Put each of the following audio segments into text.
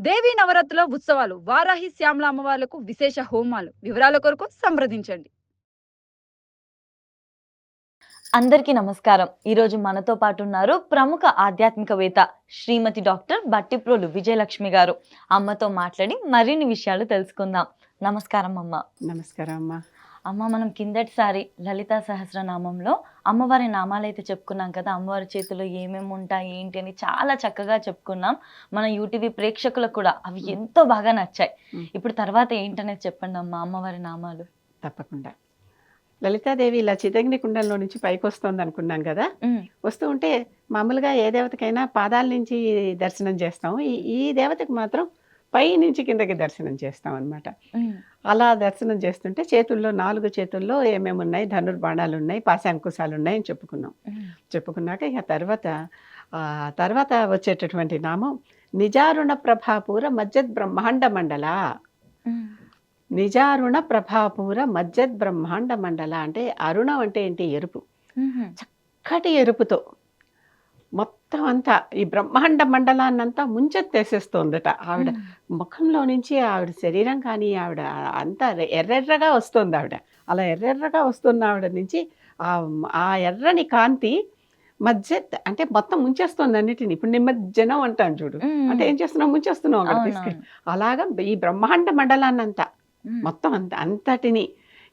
దేవీ నవరాత్రుల ఉత్సవాలు వారాహి శ్యామల అమ్మవార్లకు విశేష హోమాలు వివరాల కొరకు సంప్రదించండి. అందరికీ నమస్కారం. ఈరోజు మనతో పాటు ఉన్నారు ప్రముఖ ఆధ్యాత్మికవేత్త శ్రీమతి డాక్టర్ బట్టిప్రోలు విజయలక్ష్మి గారు. అమ్మతో మాట్లాడి మరిన్ని విషయాలు తెలుసుకుందాం. నమస్కారం అమ్మ. నమస్కారం అమ్మా. అమ్మ మనం కిందటిసారి లలితా సహస్రనామంలో అమ్మవారి నామాలు అయితే చెప్పుకున్నాం కదా అమ్మవారి చేతిలో ఏమేమి ఉంటాయి ఏంటి అని చాలా చక్కగా చెప్పుకున్నాం. మన యూటీవీ ప్రేక్షకులకు కూడా అవి ఎంతో బాగా నచ్చాయి. ఇప్పుడు తర్వాత ఏంటనేది చెప్పండి అమ్మ అమ్మవారి నామాలు. తప్పకుండా. లలితాదేవి ఇలా చిదంగిని కుండంలో నుంచి పైకి వస్తుంది అనుకున్నాం కదా వస్తూ ఉంటే మామూలుగా ఏ దేవతకైనా పాదాల నుంచి దర్శనం చేస్తాం. ఈ ఈ దేవతకు మాత్రం పై నుంచి కిందకి దర్శనం చేస్తాం అన్నమాట మ్, అలా దర్శనం చేస్తుంటే చేతుల్లో నాలుగు చేతుల్లో ఏమేమి ఉన్నాయి ధనుర్బాణాలు ఉన్నాయి పాశాంకుశాలు ఉన్నాయి అని చెప్పుకున్నాం. చెప్పుకున్నాక ఇక తర్వాత తర్వాత వచ్చేటటువంటి నామం నిజారుణ ప్రభాపూర మజ్జద్ బ్రహ్మాండ మండల. నిజారుణ ప్రభాపూర మజ్జద్ బ్రహ్మాండ మండల అంటే అరుణం అంటే ఏంటి? ఎరుపు. చక్కటి ఎరుపుతో మొత్తం అంతా ఈ బ్రహ్మాండ మండలాన్నంతా ముంచెత్తేసేస్తోందట. ఆవిడ ముఖంలో నుంచి ఆవిడ శరీరం కానీ ఆవిడ అంతా ఎర్రెర్రగా వస్తుంది ఆవిడ. అలా ఎర్రెర్రగా వస్తున్న ఆవిడ నుంచి ఆ ఆ ఎర్రని కాంతి మధ్య అంటే మొత్తం ముంచేస్తుంది అన్నిటిని. ఇప్పుడు నిమజ్జనం అంటాను చూడు. అంటే ఏం చేస్తున్నావు? ముంచేస్తున్నావు అక్కడ తీసుకెళ్ళి. అలాగా ఈ బ్రహ్మాండ మండలాన్నంతా మొత్తం అంత అంతటిని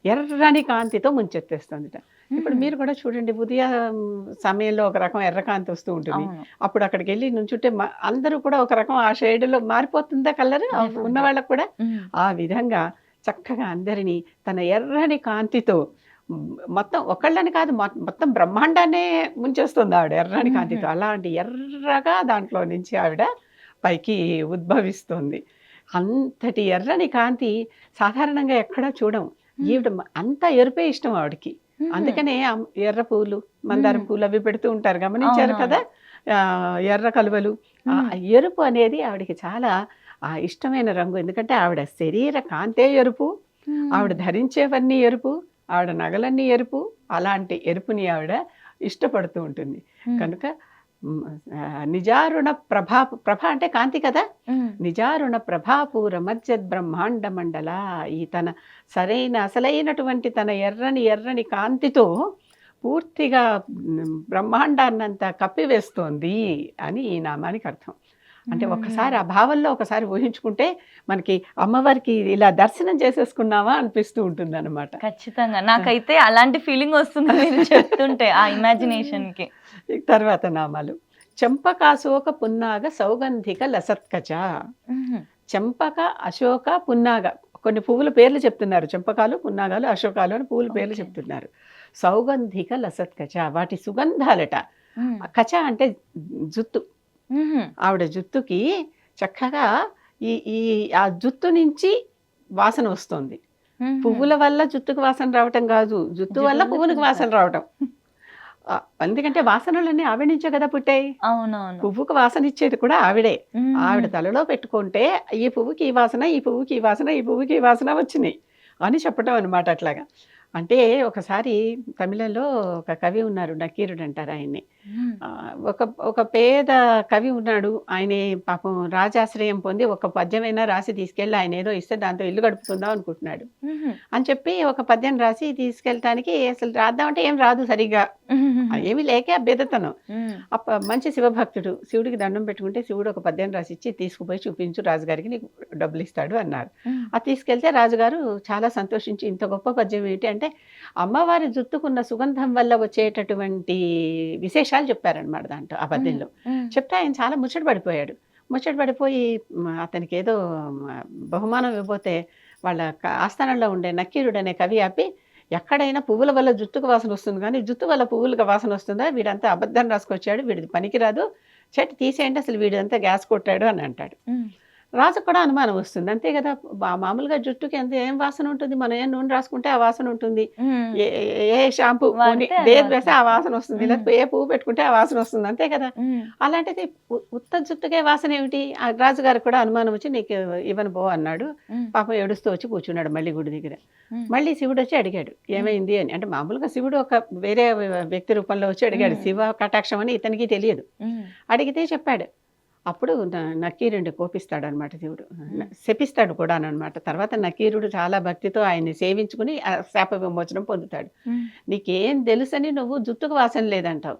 ఎర్రని కాంతితో ముంచెత్తేస్తుందిట. ఇప్పుడు మీరు కూడా చూడండి ఉదయం సమయంలో ఒక రకం ఎర్ర కాంతి వస్తూ ఉంటుంది. అప్పుడు అక్కడికి వెళ్ళి నుంచుంటే అందరూ కూడా ఒక రకం ఆ షేడ్లో మారిపోతుందా కలర్. ఉన్న వాళ్ళకు కూడా? ఆ విధంగా చక్కగా అందరినీ తన ఎర్రని కాంతితో మొత్తం ఒకళ్ళని కాదు మొత్తం బ్రహ్మాండాన్నే ముంచేస్తుంది ఆవిడ ఎర్రని కాంతితో. అలాంటి ఎర్రగా దాంట్లో నుంచి ఆవిడ పైకి ఉద్భవిస్తుంది. అంతటి ఎర్రని కాంతి సాధారణంగా ఎక్కడా చూడం. ఈవిడ అంత ఎరుపే ఇష్టం ఆవిడకి. అందుకనే ఎర్ర పూలు మందారం. పూలు అవి పెడుతూ ఉంటారు. గమనించారు. కదా? ఎర్ర కలువలు. ఎరుపు అనేది ఆవిడకి చాలా ఆ ఇష్టమైన రంగు. ఎందుకంటే ఆవిడ శరీర కాంతే ఎరుపు. ఆవిడ ధరించేవన్నీ ఎరుపు. ఆవిడ నగలన్నీ ఎరుపు. అలాంటి ఎరుపుని ఆవిడ ఇష్టపడుతూ ఉంటుంది. కనుక నిజారుణ ప్రభా ప్రభ అంటే కాంతి కదా? నిజారుణ ప్రభాపూర మధ్యద్ బ్రహ్మాండ మండల. ఈ తన సరైన అసలైనటువంటి తన ఎర్రని ఎర్రని కాంతితో పూర్తిగా బ్రహ్మాండాన్నంతా కప్పివేస్తోంది అని ఈ నామానికి అర్థం. అంటే ఒక్కసారి ఆ భావంలో ఒకసారి ఊహించుకుంటే మనకి అమ్మవారికి ఇలా దర్శనం చేసేసుకున్నావా అనిపిస్తూ ఉంటుంది అనమాట ఖచ్చితంగా. నాకైతే అలాంటి ఫీలింగ్ వస్తుంది మీరు చెప్తుంటే ఆ ఇమాజినేషన్కి తర్వాత నామాలు. చెంపకాశోక పున్నాగ సౌగంధిక లసత్కచ. చెంపక అశోక పున్నాగ. కొన్ని పువ్వుల పేర్లు చెప్తున్నారు. చెంపకాలు పున్నాగాలు అశోకాలు అని పువ్వుల పేర్లు. చెప్తున్నారు. సౌగంధిక లసత్కచ. వాటి సుగంధాలట. కచ అంటే జుత్తు. ఆవిడ జుత్తుకి చక్కగా ఈ ఈ ఆ జుత్తు నుంచి వాసన వస్తుంది. పువ్వుల వల్ల జుట్టుకు వాసన రావటం కాదు. జుత్తు వల్ల పువ్వులకు వాసన రావటం. ఎందుకంటే వాసనలన్నీ ఆవిడ నుంచే కదా పుట్టాయి. అవునవును. పువ్వుకు వాసన ఇచ్చేది కూడా ఆవిడే. ఆవిడ తలలో పెట్టుకుంటే ఈ పువ్వుకి ఈ వాసన ఈ పువ్వుకి ఈ వాసన ఈ పువ్వుకి ఈ వాసన వచ్చినాయి అని చెప్పటం అనమాట అట్లాగా. అంటే ఒకసారి తమిళంలో ఒక కవి ఉన్నారు నకీరుడు అంటారు ఆయన్ని. ఒక ఒక పేద కవి ఉన్నాడు. ఆయన పాపం రాజాశ్రయం పొంది ఒక పద్యమైనా రాసి తీసుకెళ్ళి ఆయన ఏదో ఇస్తే దాంతో ఇల్లు గడుపుకుందాం అనుకుంటున్నాడు. అని చెప్పి ఒక పద్యం రాసి తీసుకెళ్ళటానికి అసలు రాద్దామంటే ఏం రాదు సరిగ్గా. ఏమీ లేకే అభ్యదతనం మ్మ్. అప్ప మంచి శివభక్తుడు. శివుడికి దండం పెట్టుకుంటే శివుడు ఒక పద్యం రాసి ఇచ్చి తీసుకుపోయి చూపించు రాజుగారికి నీకు డబ్బులు ఇస్తాడు అన్నారు. అది తీసుకెళ్తే రాజుగారు చాలా సంతోషించి ఇంత గొప్ప పద్యం ఏంటి అంటే అమ్మవారి జుత్తుకున్న సుగంధం వల్ల వచ్చేటటువంటి విశేషాలు చెప్పారనమాట దాంట్లో ఆ పద్యంలో. చెప్తే ఆయన చాలా ముచ్చట పడిపోయాడు. ముచ్చట పడిపోయి అతనికి ఏదో బహుమానం ఇవ్వబోతే వాళ్ళ ఆస్థానంలో ఉండే నక్కీరుడు అనే కవి ఆపి ఎక్కడైనా పువ్వుల వల్ల జుట్టుకు వాసన వస్తుంది కానీ జుట్టు వల్ల పువ్వులకు వాసన వస్తుందా? వీడంతా అబద్ధం రాసుకొచ్చాడు వీడిది పనికిరాదు. చెట్టు తీసేయండి అసలు వీడంతా గ్యాస్ కొట్టాడు అని అంటాడు. మ్మ్. రాజు కూడా అనుమానం వస్తుంది అంతే కదా బా- మామూలుగా జుట్టుకి ఎంత ఏం వాసన ఉంటుంది మనం ఏం నూనె రాసుకుంటే ఆ వాసన ఉంటుంది. ఏ షాంపూ దేని వేస్తే ఆ వాసన వస్తుంది. లేకపోతే ఏ పువ్వు పెట్టుకుంటే ఆ వాసన వస్తుంది అంతే కదా. అలాంటిది ఉత్త జుట్టుకే వాసన ఏమిటి ఆ రాజుగారికి కూడా అనుమానం వచ్చి నీకు ఇవ్వను పో అన్నాడు. పాపం ఏడుస్తూ వచ్చి కూర్చున్నాడు మళ్ళీ గుడి దగ్గర. మళ్ళీ శివుడు వచ్చి అడిగాడు ఏమైంది అని అంటే మామూలుగా శివుడు ఒక వేరే వ్యక్తి రూపంలో వచ్చి అడిగాడు. శివ కటాక్షం అని ఇతనికి తెలియదు. అడిగితే చెప్పాడు అప్పుడు నకీరుడిని కోపిస్తాడు అనమాట శివుడు శపిస్తాడు కూడా అనమాట తర్వాత నకీరుడు చాలా భక్తితో ఆయన్ని సేవించుకుని శాప విమోచనం పొందుతాడు. నీకేం తెలుసని నువ్వు జుట్టుకు వాసన లేదంటావు.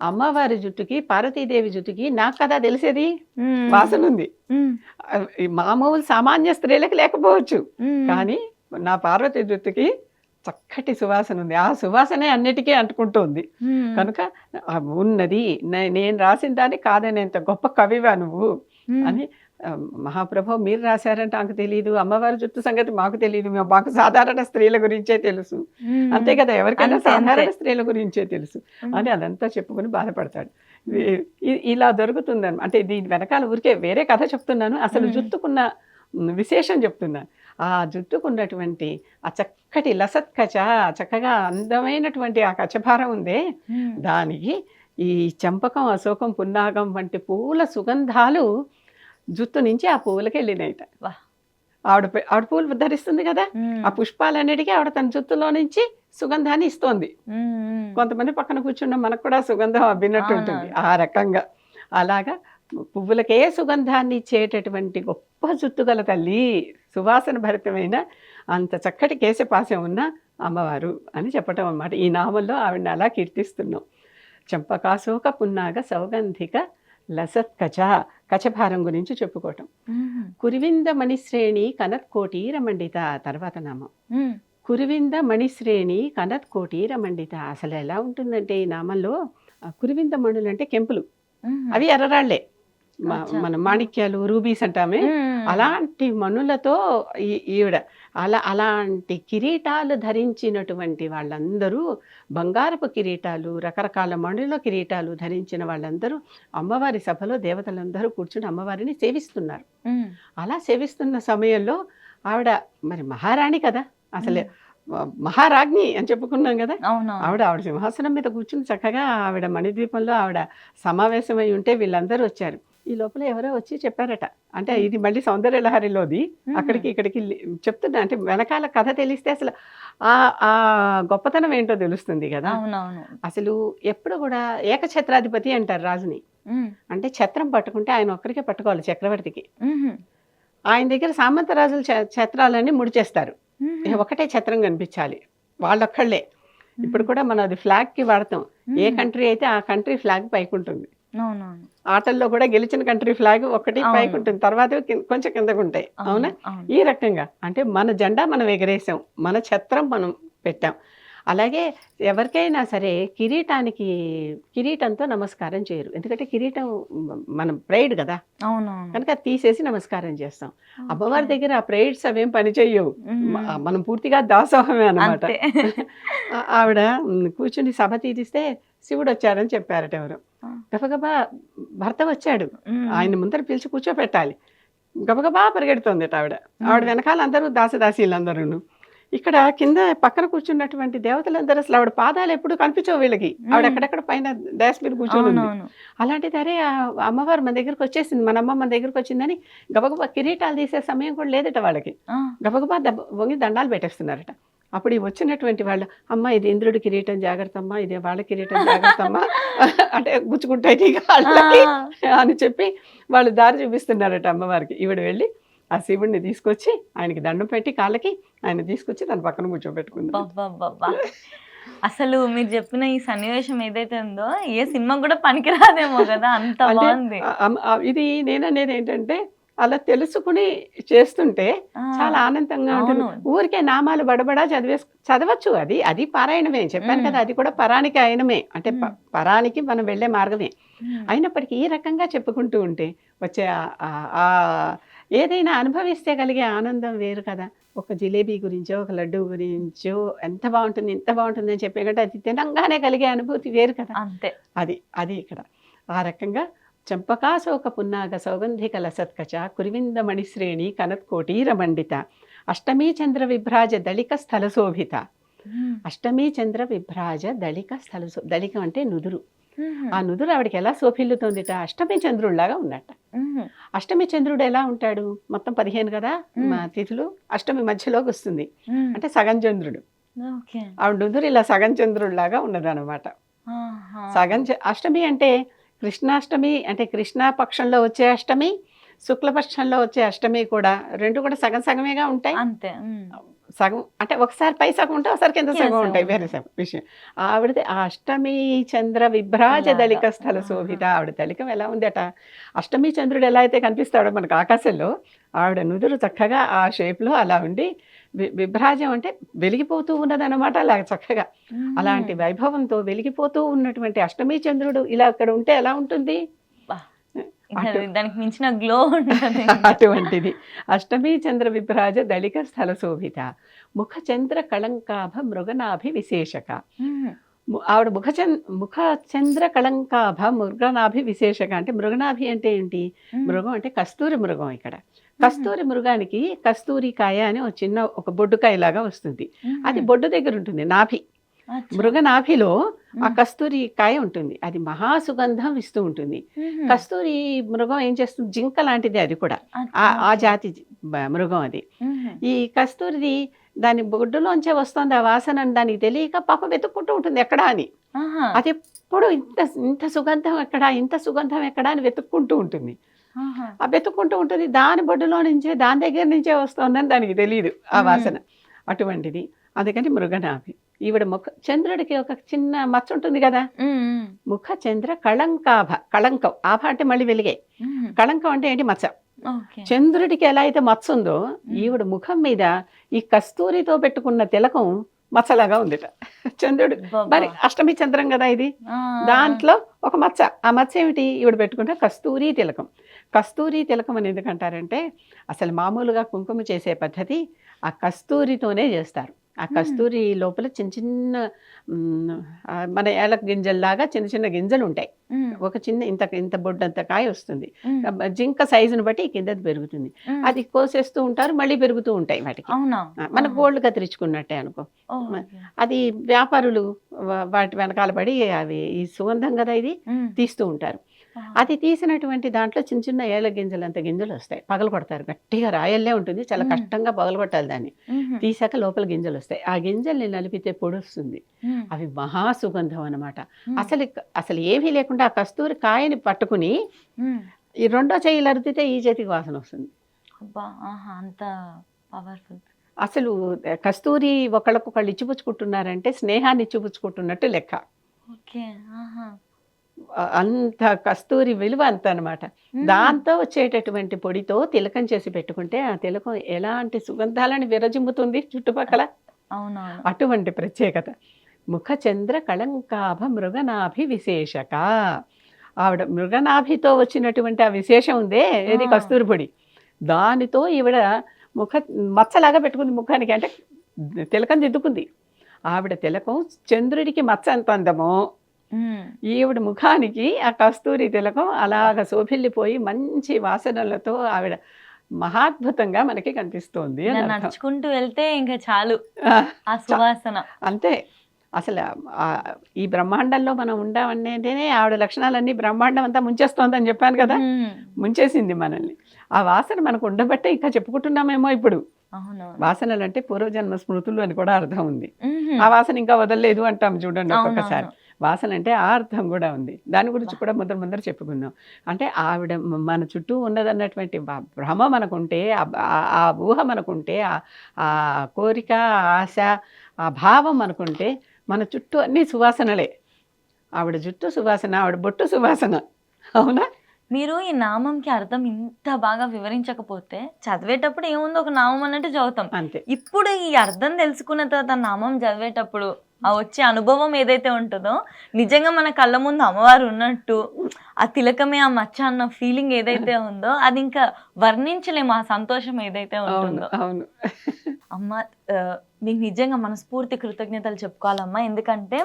అమ్మవారి జుట్టుకి పార్వతీదేవి జుట్టుకి నాకు కదా తెలిసేది? వాసన ఉంది. మామూలు సామాన్య స్త్రీలకు లేకపోవచ్చు. కానీ నా పార్వతి జుట్టుకి చక్కటి సువాసన ఉంది. ఆ సువాసనే అన్నిటికీ అంటుకుంటుంది కనుక ఉన్నది నేను రాసిన దాన్ని కాదనేంత గొప్ప కవివా నువ్వు అని మహాప్రభు మీరు రాశారంటే నాకు తెలియదు అమ్మవారి జుట్టు సంగతి మాకు తెలియదు మేము మాకు సాధారణ స్త్రీల గురించే తెలుసు. అంతే కదా ఎవరికైనా. సాధారణ స్త్రీల గురించే తెలుసు అని అదంతా చెప్పుకొని బాధపడతాడు. ఇలా దొరుకుతుంది అంటే దీని వెనకాల ఊరికే వేరే కథ చెప్తున్నాను. అసలు. జుట్టుకున్న విశేషం చెప్తున్నాను ఆ జుట్టుకున్నటువంటి ఆ చక్కటి లసత్ కచ చక్కగా అందమైనటువంటి ఆ కచభారం ఉందే. దానికి ఈ చంపకం అశోకం పున్నాగం వంటి పూల సుగంధాలు జుట్టు నుంచి ఆ పువ్వులకి వెళ్ళినాయిట. ఆవిడ ఆవిడ పూలు ధరిస్తుంది కదా? ఆ పుష్పాలన్నిటికీ ఆవిడ తన జుట్టులో నుంచి సుగంధాన్ని ఇస్తోంది. కొంతమంది పక్కన కూర్చున్న మనకు కూడా సుగంధం అబ్బినట్టు ఉంటుంది. ఆ రకంగా. అలాగా పువ్వులకే సుగంధాన్ని ఇచ్చేటటువంటి గొప్ప జుట్టు గల తల్లి సువాసన భరితమైన అంత చక్కటి కేశపాశం ఉన్న అమ్మవారు అని చెప్పటం అన్నమాట. ఈ నామంలో ఆవిడని అలా కీర్తిస్తున్నాం. చంపకాశోక పున్నాగ సౌగంధిక లసత్ కచ కచభారం గురించి చెప్పుకోవటం. కురివింద మణిశ్రేణి కనత్ కోటీర మండిత తర్వాత నామం. కురివింద మణిశ్రేణి కనత్ కోటీర మండిత అసలు ఎలా ఉంటుందంటే ఈ నామంలో కురివింద మణులు అంటే కెంపులు అవి ఎర్రరాళ్ళే. మన మాణిక్యాలు రూబీస్ అంటామే. అలాంటి మణులతో ఈ- ఈవిడ అలా అలాంటి కిరీటాలు ధరించినటువంటి వాళ్ళందరూ బంగారపు కిరీటాలు రకరకాల మణుల కిరీటాలు ధరించిన వాళ్ళందరూ అమ్మవారి సభలో దేవతలందరూ కూర్చుని అమ్మవారిని సేవిస్తున్నారు. అలా సేవిస్తున్న సమయంలో ఆవిడ మరి మహారాణి కదా అసలు మహారాజ్ఞి అని చెప్పుకున్నాం కదా. ఆవిడ ఆవిడ సింహాసనం మీద కూర్చుని చక్కగా ఆవిడ మణిద్వీపంలో ఆవిడ సమావేశమై ఉంటే వీళ్ళందరూ వచ్చారు. ఈ లోపల ఎవరో వచ్చి చెప్పారట. అంటే ఇది మళ్ళీ సౌందర్యలహరిలోది. అక్కడికి ఇక్కడికి చెప్తున్నా అంటే వెనకాల కథ తెలిస్తే అసలు ఆ ఆ గొప్పతనం ఏంటో తెలుస్తుంది కదా. అసలు ఎప్పుడు కూడా ఏకఛత్రాధిపతి అంటారు రాజుని. అంటే ఛత్రం పట్టుకుంటే ఆయన ఒక్కరికే పట్టుకోవాలి చక్రవర్తికి. ఆయన దగ్గర సామంత రాజుల ఛత్రాలన్నీ ముడిచేస్తారు ఒకటే ఛత్రం కనిపించాలి. వాళ్ళొక్కళ్ళే. ఇప్పుడు కూడా మనం అది ఫ్లాగ్కి వాడతాం. ఏ కంట్రీ అయితే ఆ కంట్రీ ఫ్లాగ్ పైకి ఉంటుంది అవునవును. ఆటల్లో కూడా గెలిచిన కంట్రీ ఫ్లాగ్ ఒకటి. పైకి ఉంటుంది. తర్వాత కొంచెం కిందకు ఉంటాయి. అవునా ఈ రకంగా అంటే మన జెండా మనం ఎగరేసాం. మన ఛత్రం మనం పెట్టాం. అలాగే ఎవరికైనా సరే కిరీటానికి కిరీటంతో నమస్కారం చేయరు. ఎందుకంటే కిరీటం మనం ప్రైడ్ కదా. కనుక తీసేసి నమస్కారం చేస్తాం. అమ్మవారి దగ్గర ఆ ప్రైడ్స్ అవేం పని చెయ్యవు ఉమ్, మ- మనం పూర్తిగా దాసోహమే ఆ- ఆవిడ కూర్చుని సభ తీరిస్తే శివుడు వచ్చాడని చెప్పారట ఎవరు. గబగబా భర్త వచ్చాడు. ఆయన ముందర పిలిచి కూర్చోపెట్టాలి. గబగబా పరిగెడుతోంది ఆవిడ. ఆవిడ. వెనకాల అందరూ దాసదాసీలందరూ ఇక్కడ కింద పక్కన కూర్చున్నటువంటి దేవతలందరూ అసలు ఆవిడ పాదాలు ఎప్పుడు కనిపించవు వీళ్ళకి. ఆవిడ ఉమ్. అక్కడక్కడ పైన డాష్ మీద కూర్చొని అలాంటిది అరే అమ్మవారు మన దగ్గరకు వచ్చేసింది. మన అమ్మ మన దగ్గరకు వచ్చిందని గబగబా కిరీటాలు తీసే సమయం కూడా లేదట వాళ్ళకి. గబగబా వంగి దండాలు పెట్టేస్తున్నారట. అప్పుడు ఈ వచ్చినటువంటి వాళ్ళు అమ్మ ఇది ఇంద్రుడి కిరీటం జాగ్రత్త అమ్మా ఇది వాళ్ళ కిరీటం జాగ్రత్త అమ్మా అంటే గుచ్చుకుంటాయి అని చెప్పి వాళ్ళు దారి చూపిస్తున్నారట అమ్మవారికి. ఈవిడ వెళ్ళి ఆ శివుడిని తీసుకొచ్చి ఆయనకి దండం పెట్టి కాళ్ళకి ఆయన తీసుకొచ్చి తన పక్కన కూర్చోబెట్టుకుంది. అసలు మీరు చెప్పిన ఈ సన్నివేశం ఏదైతే ఉందో ఏ సినిమా కూడా పనికిరాదేమో కదా అంత బాగుంది. ఇది నేననేది ఏంటంటే అలా తెలుసుకుని చేస్తుంటే చాలా ఆనందంగా ఉంటుంది. ఊరికే నామాలు బడబడా చదివే చదవచ్చు. అది అది పారాయణమే. చెప్పాను. కదా అది కూడా పరానికి అయినమే అంటే. పరానికి మనం వెళ్ళే మార్గమే. అయినప్పటికీ ఈ రకంగా చెప్పుకుంటూ ఉంటే వచ్చే ఆ ఏదైనా అనుభవిస్తే కలిగే ఆనందం వేరు కదా. ఒక జిలేబీ గురించో ఒక లడ్డు గురించో ఎంత బాగుంటుంది ఎంత బాగుంటుంది అని చెప్పే కంటే అది తినంగానే కలిగే అనుభూతి వేరు కదా. అంతే. అది అది ఇక్కడ. ఆ రకంగా చంపకాశోక పున్నాగ సౌగంధిక లసత్కచ కురివింద మణిశ్రేణి కనత్కోటీర మండిత అష్టమీ చంద్ర విభ్రాజ దళిక స్థల శోభిత. అష్టమీ చంద్ర విభ్రాజ దళిక స్థల దళికం అంటే నుదురు. ఆ నుదురు ఆవిడకి ఎలా శోభిల్లుతోందిట? అష్టమి చంద్రుడిలాగా ఉన్నట్ట. అష్టమి చంద్రుడు ఎలా ఉంటాడు? మొత్తం పదిహేను కదా. మా తిథులు అష్టమి మధ్యలోకి వస్తుంది. అంటే సగం చంద్రుడు. ఆవిడ నుదురు ఇలా సగం చంద్రుడిలాగా ఉన్నదన్నమాట. సగం అష్టమి అంటే కృష్ణాష్టమి అంటే కృష్ణా పక్షంలో వచ్చే అష్టమి శుక్లపక్షంలో వచ్చే అష్టమి కూడా రెండు కూడా సగం సగమేగా ఉంటాయి అంతే. సగం అంటే ఒకసారి పై సగం ఉంటాయి ఒకసారి కింద సగం ఉంటాయి. వేరే సగం విషయం ఆవిడది ఆ అష్టమి చంద్ర విభ్రాజ. దళిక స్థల. శోభిత ఆవిడ దళికం ఎలా ఉంది అట అష్టమి చంద్రుడు ఎలా అయితే కనిపిస్తాడో మనకు ఆకాశంలో ఆవిడ నుదురు చక్కగా ఆ షేప్లో అలా ఉండి విభ్రాజం అంటే వెలిగిపోతూ ఉన్నదన్నమాట అలా చక్కగా. అలాంటి వైభవంతో వెలిగిపోతూ ఉన్నటువంటి అష్టమి చంద్రుడు ఇలా అక్కడ ఉంటే ఎలా ఉంటుంది? దానికి మించిన గ్లో ఉంటుంది అటువంటిది. అష్టమి చంద్ర విభ్రాజ దళిక స్థల శోభిత ముఖ చంద్ర కళంకాభ మృగనాభి విశేషక. ఆవిడ ముఖ చంద్ర ముఖ చంద్ర కళంకాభ మృగనాభి విశేషక. అంటే మృగనాభి అంటే ఏంటి. మృగం అంటే కస్తూరి మృగం ఇక్కడ. కస్తూరి మృగానికి కస్తూరి కాయ అని ఒక చిన్న ఒక బొడ్డుకాయ లాగా వస్తుంది. అది బొడ్డు దగ్గర ఉంటుంది నాభి. మృగనాభిలో ఆ. కస్తూరి కాయ ఉంటుంది అది మహాసుగంధం ఇస్తూ ఉంటుంది. కస్తూరి మృగం ఏం చేస్తుంది జింక లాంటిది అది కూడా. ఆ ఆ జాతి మృగం అది. ఈ కస్తూరిది దాని బొడ్డులోంచే వస్తుంది ఆ వాసన దానికి తెలియక పాప వెతుక్కుంటూ ఉంటుంది ఎక్కడా అని. అది ఎప్పుడు ఇంత ఇంత సుగంధం ఎక్కడా ఇంత సుగంధం ఎక్కడా అని వెతుక్కుంటూ ఉంటుంది. ఆ వెతుక్కుంటూ ఉంటుంది. దాని బొడ్డులో నుంచే దాని దగ్గర నుంచే వస్తుందని దానికి తెలియదు ఆ. వాసన. అటువంటిది. అందుకని మృగనాభి. ఈవిడ ముఖ చంద్రుడికి ఒక చిన్న మచ్చ ఉంటుంది కదా. ముఖ చంద్ర కళంకాభ కళంకం. ఆభ అంటే మళ్ళీ వెలిగే. కళంకం అంటే ఏంటి? మచ్చ. చంద్రుడికి ఎలా అయితే మచ్చ ఉందో ఈవిడ ముఖం మీద ఈ కస్తూరితో పెట్టుకున్న తిలకం మచ్చలాగా ఉందిట. చంద్రుడు. మరి అష్టమి చంద్రం కదా ఇది. దాంట్లో ఒక మచ్చ. ఆ మచ్చ ఏమిటి? ఈవిడ పెట్టుకుంటే కస్తూరి తిలకం. కస్తూరి తిలకం అని ఎందుకంటారంటే అసలు మామూలుగా కుంకుమ చేసే పద్ధతి ఆ కస్తూరితోనే చేస్తారు. ఆ కస్తూరి లోపల చిన్న చిన్న మన ఏలక గింజల్లాగా చిన్న చిన్న గింజలు ఉంటాయి. ఒక చిన్న ఇంత ఇంత బొడ్డంత కాయ వస్తుంది. జింక సైజును బట్టి కిందది పెరుగుతుంది. అది కోసేస్తూ ఉంటారు మళ్ళీ పెరుగుతూ ఉంటాయి వాటికి మన. గోల్డ్ కత్తిరించుకున్నట్టే అనుకో. అది వ్యాపారులు వాటి వెనకాల పడి అవి ఈ సుగంధం కదా ఇది. తీస్తూ ఉంటారు. అది తీసినటువంటి దాంట్లో చిన్న చిన్న ఏళ్ళ గింజలు అంత గింజలు వస్తాయి. పగలు కొడతారు. గట్టిగా రాయల్లే ఉంటుంది. చాలా. కష్టంగా పగలు కొట్టాలి దాన్ని. తీసాక లోపల గింజలు వస్తాయి. ఆ గింజల్ని నలిపితే పొడి వస్తుంది ఉమ్. అవి మహా సుగంధం అనమాట. అసలు అసలు ఏమీ లేకుండా ఆ కస్తూరి కాయని పట్టుకుని. ఈ రెండో చెయ్యి అరిదితే ఈ చేతికి వాసన వస్తుంది. అంత పవర్ఫుల్ అసలు కస్తూరి ఒకళ్ళకొకళ్ళు ఇచ్చిపుచ్చుకుంటున్నారంటే స్నేహాన్ని ఇచ్చిపుచ్చుకుంటున్నట్టు లెక్క. ఓకే అంత కస్తూరి విలువ అంత అనమాట. దాంతో వచ్చేటటువంటి పొడితో తిలకం చేసి పెట్టుకుంటే ఆ తిలకం ఎలాంటి సుగంధాలను విరజిమ్ముతుంది చుట్టుపక్కల? అటువంటి ప్రత్యేకత. ముఖ చంద్ర కళంకాభ మృగనాభి విశేషక. ఆవిడ మృగనాభితో వచ్చినటువంటి ఆ విశేషం ఉందే ఆ. కస్తూరి పొడి. దానితో ఈవిడ ముఖ మచ్చలాగా పెట్టుకుంది ముఖానికి అంటే తిలకం దిద్దుకుంది. ఆవిడ తిలకం చంద్రుడికి మచ్చ ఎంత అందమో. ఈవిడ ముఖానికి ఆ కస్తూరి తిలకం అలాగ శోభిల్లిపోయి మంచి వాసనలతో ఆవిడ మహాద్భుతంగా మనకి కనిపిస్తోంది. నడుచుకుంటూ వెళ్తే ఇంకా చాలు ఆ, సువాసన. అంతే. అసలు ఆ ఈ బ్రహ్మాండంలో మనం ఉండామనేదే ఆవిడ లక్షణాలన్నీ బ్రహ్మాండం అంతా ముంచేస్తోందని చెప్పాను కదా. ముంచేసింది మనల్ని. ఆ వాసన మనకు ఉండబట్టే ఇంకా చెప్పుకుంటున్నామేమో ఇప్పుడు. వాసనలు అంటే పూర్వజన్మ స్మృతులు అని కూడా అర్థం ఉంది. ఆ వాసన ఇంకా వదలలేదు అంటాం చూడండి ఒక్కొక్కసారి. వాసన అంటే ఆ అర్థం కూడా ఉంది. దాని గురించి కూడా ముందర ముందర చెప్పుకుందాం. అంటే ఆవిడ మన చుట్టూ ఉన్నదన్నటువంటి భ్రమ మనకుంటే ఆ ఊహ మనకుంటే ఆ కోరిక ఆశ ఆ భావం మనకుంటే మన చుట్టూ అన్ని సువాసనలే. ఆవిడ జుట్టు సువాసన ఆవిడ బొట్టు సువాసన. అవునా? మీరు ఈ నామంకి అర్థం ఇంత బాగా వివరించకపోతే చదివేటప్పుడు ఏముందో? ఒక నామం అన్నట్టు చదువుతాం. అంతే. ఇప్పుడు ఈ అర్థం తెలుసుకున్న తర్వాత నామం చదివేటప్పుడు ఆ వచ్చే అనుభవం ఏదైతే ఉంటుందో నిజంగా మన కళ్ళ ముందు అమ్మవారు ఉన్నట్టు ఆ తిలకమే ఆ మచ్చ అన్న ఫీలింగ్ ఏదైతే ఉందో అది ఇంకా వర్ణించలేము ఆ సంతోషం ఏదైతే ఉంటుందో. అవును. అమ్మ మీకు నిజంగా మనస్ఫూర్తి కృతజ్ఞతలు చెప్పుకోవాలమ్మా. ఎందుకంటే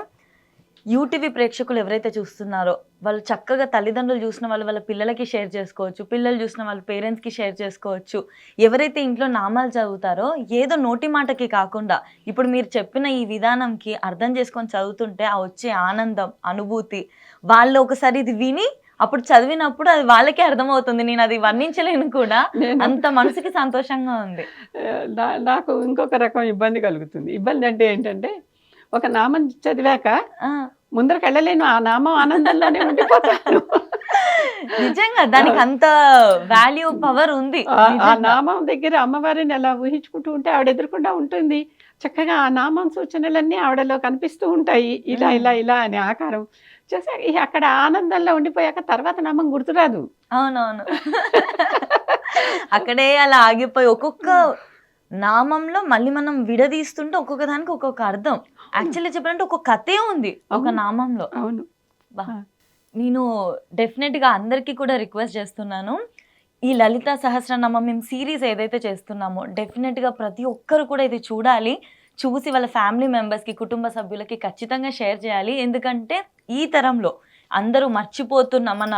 యూటీవీ ప్రేక్షకులు ఎవరైతే చూస్తున్నారో వాళ్ళు చక్కగా తల్లిదండ్రులు చూసిన వాళ్ళు వాళ్ళ పిల్లలకి షేర్ చేసుకోవచ్చు పిల్లలు చూసిన వాళ్ళ పేరెంట్స్కి షేర్ చేసుకోవచ్చు. ఎవరైతే ఇంట్లో నామాలు చదువుతారో ఏదో నోటి మాటకి కాకుండా ఇప్పుడు మీరు చెప్పిన ఈ విధానంకి అర్థం చేసుకొని చదువుతుంటే ఆ వచ్చే ఆనందం అనుభూతి వాళ్ళు ఒకసారి ఇది విని అప్పుడు చదివినప్పుడు అది వాళ్ళకే అర్థమవుతుంది. నేను అది వర్ణించలేను కూడా. అంత మనసుకి సంతోషంగా ఉంది. నాకు ఇంకొక రకం ఇబ్బంది కలుగుతుంది. ఇబ్బంది అంటే ఏంటంటే ఒక నామం చదివాక ఆ, ముందరకు వెళ్ళలేను ఆ నామం ఆనందంలోనే ఉండిపోతాను. నిజంగా దానికి అంత వాల్యూ పవర్ ఉంది. ఆ-. నామం దగ్గర అమ్మవారిని అలా ఊహించుకుంటూ ఉంటే ఆవిడ ఎదురుకుండా ఉంటుంది. చక్కగా ఆ నామం సూచనలన్నీ ఆవిడలో కనిపిస్తూ ఉంటాయి. ఇలా. ఇలా ఇలా అనే ఆకారం. చూసాక అక్కడ ఆనందంలో ఉండిపోయాక తర్వాత నామం గుర్తురాదు. అవునవును. అక్కడే అలా ఆగిపోయి ఒక్కొక్క నామంలో మళ్ళీ మనం విడదీస్తుంటే ఒక్కొక్క దానికి ఒక్కొక్క అర్థం. యాక్చువల్లీ చెప్పాలంటే ఒక కథే ఉంది ఒక. నామంలో. అవును. నేను డెఫినెట్గా అందరికీ కూడా రిక్వెస్ట్ చేస్తున్నాను ఈ లలిత సహస్రనామం మేము సిరీస్ ఏదైతే చేస్తున్నామో డెఫినెట్గా ప్రతి ఒక్కరు కూడా ఇది చూడాలి. చూసి వాళ్ళ ఫ్యామిలీ మెంబర్స్కి కుటుంబ సభ్యులకి ఖచ్చితంగా షేర్ చేయాలి. ఎందుకంటే ఈ తరంలో అందరూ మర్చిపోతున్న మన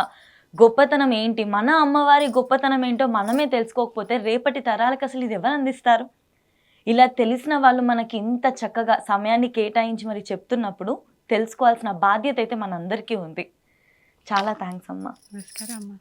గొప్పతనం ఏంటి మన అమ్మవారి గొప్పతనం ఏంటో మనమే తెలుసుకోకపోతే రేపటి తరాలకు అసలు ఇది ఎవరు అందిస్తారు? ఇలా తెలిసిన వాళ్ళు మనకి ఇంత చక్కగా సమయాన్ని కేటాయించి మరి చెప్తున్నప్పుడు తెలుసుకోవాల్సిన బాధ్యత అయితే మనందరికీ ఉంది. చాలా థ్యాంక్స్ అమ్మా. నమస్కారం అమ్మా.